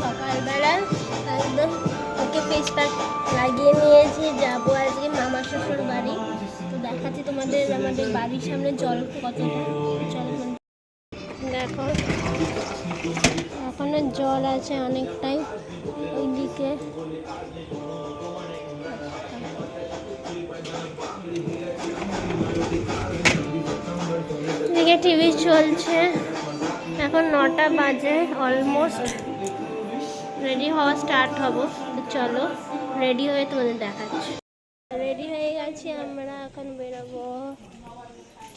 সকালবেলা একদম ওকে প্যাক লাগিয়ে নিয়েছি। যাব আজকে শ্বশুর বাড়ি। তো দেখাচ্ছি তোমাদের আমাদের বাড়ির সামনে জল কতটা দেখো, এখনও জল আছে অনেকটাই ওইদিকে। টিভি চলছে। এখন নটা বাজে অলমোস্ট রেডি হওয়া স্টার্ট হব। তো চলো রেডি হয়ে তোমাদের দেখাচ্ছি। রেডি হয়ে গেছি আমরা এখন বেরোবো।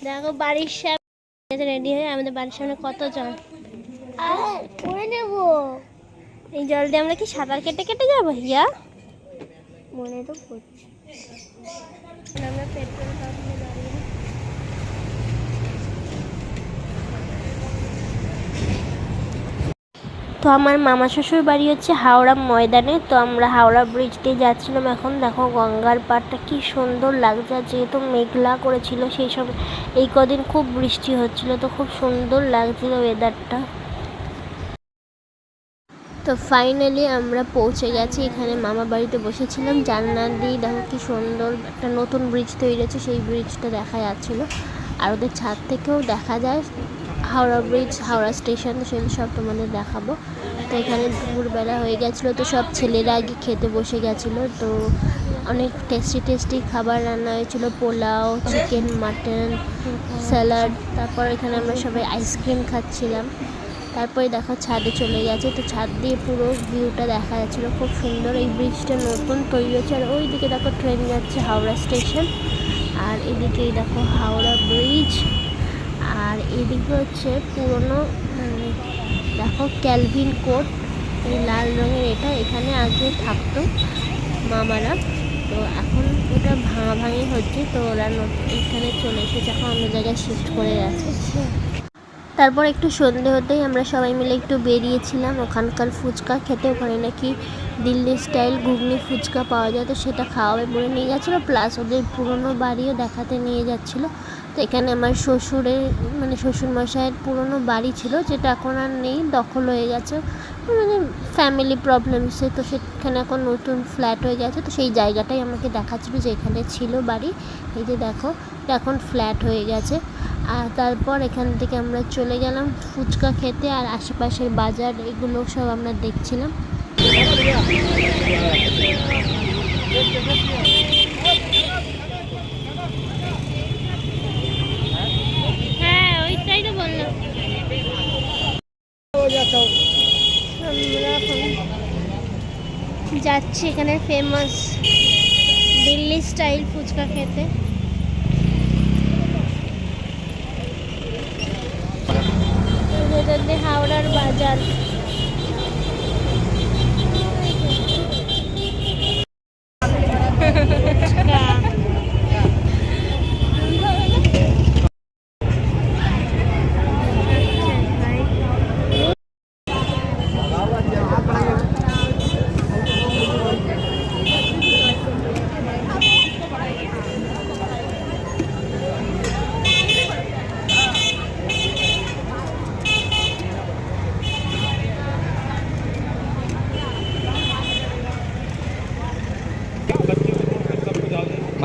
দেখো বাড়ির সামনে রেডি হয়ে আমাদের বাড়ির সামনে কত জল। করে নেব। এই জল দিয়ে আমরা কি সাঁতার কেটে কেটে যাব হিয়া? মনে তো পড়ছে। আমরা পেট্রোল পাম্পে দাঁড়িয়ে তো আমার মামা শ্বশুর বাড়ি হচ্ছে হাওড়া ময়দানে। তো আমরা হাওড়া ব্রিজ দিয়ে যাচ্ছিলাম। এখন দেখো গঙ্গার পাড়টা কি সুন্দর লাগছে। যেহেতু মেঘলা করেছিল, সেই সব এই কদিন খুব বৃষ্টি হচ্ছিল, তো খুব সুন্দর লাগছিল ওয়েদারটা তো ফাইনালি আমরা পৌঁছে গেছি। এখানে মামা বাড়িতে বসেছিলাম। জানলা দিয়ে দেখো কি সুন্দর একটা নতুন ব্রিজ তৈরি হয়েছে সেই ব্রিজটা দেখা যাচ্ছিল। আর ওদের ছাদ থেকেও দেখা যায়। হাওড়া ব্রিজ হাওড়া স্টেশন সেগুলো সব তোমাদের দেখাবো। তো এখানে দুপুরবেলা হয়ে গেছিল তো সব ছেলেরা আগে খেতে বসে গেছিল। তো অনেক টেস্টি টেস্টি খাবার রান্না হয়েছিল, পোলাও চিকেন মাটন স্যালাড তারপর এখানে আমরা সবাই আইসক্রিম খাচ্ছিলাম। তারপরে দেখো ছাদে চলে গেছে, তো ছাদ দিয়ে পুরো ভিউটা দেখা যাচ্ছিল। খুব সুন্দর এই ব্রিজটা নতুন তৈরি হচ্ছে আর ওই দিকে দেখো ট্রেন যাচ্ছে হাওড়া স্টেশন আর এদিকেই দেখো হাওড়া ব্রিজ আর এদিকে হচ্ছে পুরনো মানে দেখো ক্যালভিন কোট এই লাল রঙের এটা, এখানে আগে থাকতো মামারা। তো এখন ওটা ভাঙা ভাঙি হচ্ছে, তো ওরা এখানে চলে এসেছে, এখন অন্য জায়গায় শিফট করে গেছে। তারপর একটু সন্ধে হতেই আমরা সবাই মিলে একটু বেরিয়েছিলাম, ওখানকার ফুচকা খেতে। ওখানে নাকি দিল্লি স্টাইল ঘুগনি ফুচকা পাওয়া যায়, তো সেটা খাওয়াবে বলে নিয়ে গেছিল প্লাস ওদের পুরনো বাড়িও দেখাতে নিয়ে যাচ্ছিল। তো এখানে আমার শ্বশুরের মানে শ্বশুর মশাইয়ের পুরনো বাড়ি ছিল, যেটা এখন আর নেই, দখল হয়ে গেছে। মানে ফ্যামিলি প্রবলেমসে তো সেখানে এখন নতুন ফ্ল্যাট হয়ে গেছে, তো সেই জায়গাটাই আমাকে দেখাচ্ছিলো যে এখানে ছিল বাড়ি। এই যে দেখো এখন ফ্ল্যাট হয়ে গেছে। আর তারপর এখান থেকে আমরা চলে গেলাম ফুচকা খেতে, আর আশেপাশের বাজার, এগুলো সব আমরা দেখছিলাম হ্যাঁ ওইটাই তো বললাম আমরা এখন যাচ্ছি এখানে ফেমাস দিল্লি স্টাইল ফুচকা খেতে। হাওড়ার বাজার।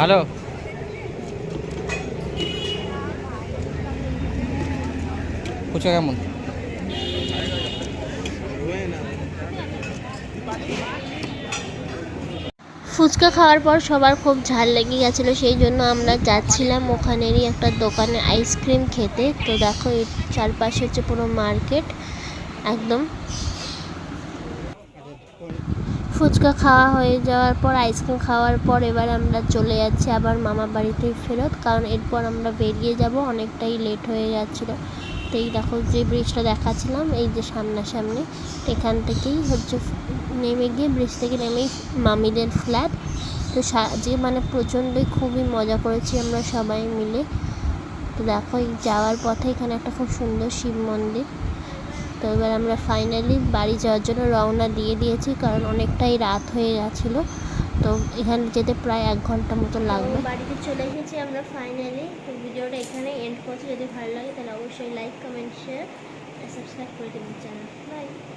ভালো। ফুচকা কেমন? ফুচকা খাওয়ার পর সবার খুব ঝাল লেগে গেছিল, সেই জন্য আমরা যাচ্ছিলাম ওখানেরই একটা দোকানে আইসক্রিম খেতে। তো দেখো চারপাশে হচ্ছে পুরো মার্কেট, একদম। ফুচকা খাওয়া হয়ে যাওয়ার পর, আইসক্রিম খাওয়ার পর এবার আমরা চলে যাচ্ছি আবার মামা বাড়িতে ফেরত। কারণ এরপর আমরা বেরিয়ে যাব, অনেকটাই লেট হয়ে যাচ্ছিল। তো এই দেখো, যে ব্রিজটা দেখাচ্ছিলাম, এই যে সামনাসামনি, এখান থেকেই হচ্ছে নেমে গিয়ে ব্রিজ থেকে নেমেই মামিদের ফ্ল্যাট তো যে মানে প্রচণ্ডই খুবই মজা করেছি আমরা সবাই মিলে। তো দেখো যাওয়ার পথে এখানে একটা খুব সুন্দর শিব মন্দির। তো এবার আমরা ফাইনালি বাড়ি যাওয়ার জন্য রওনা দিয়ে দিয়েছি কারণ অনেকটাই রাত হয়ে গেছিল। তো এখানে যেতে প্রায় এক ঘণ্টা মতো লাগবে। বাড়িতে চলে এসেছি আমরা ফাইনালি তো ভিডিওটা এখানে এন্ড করছি। যদি ভালো লাগে তাহলে অবশ্যই লাইক কমেন্ট শেয়ার সাবস্ক্রাইব করে দেবেন চ্যানেল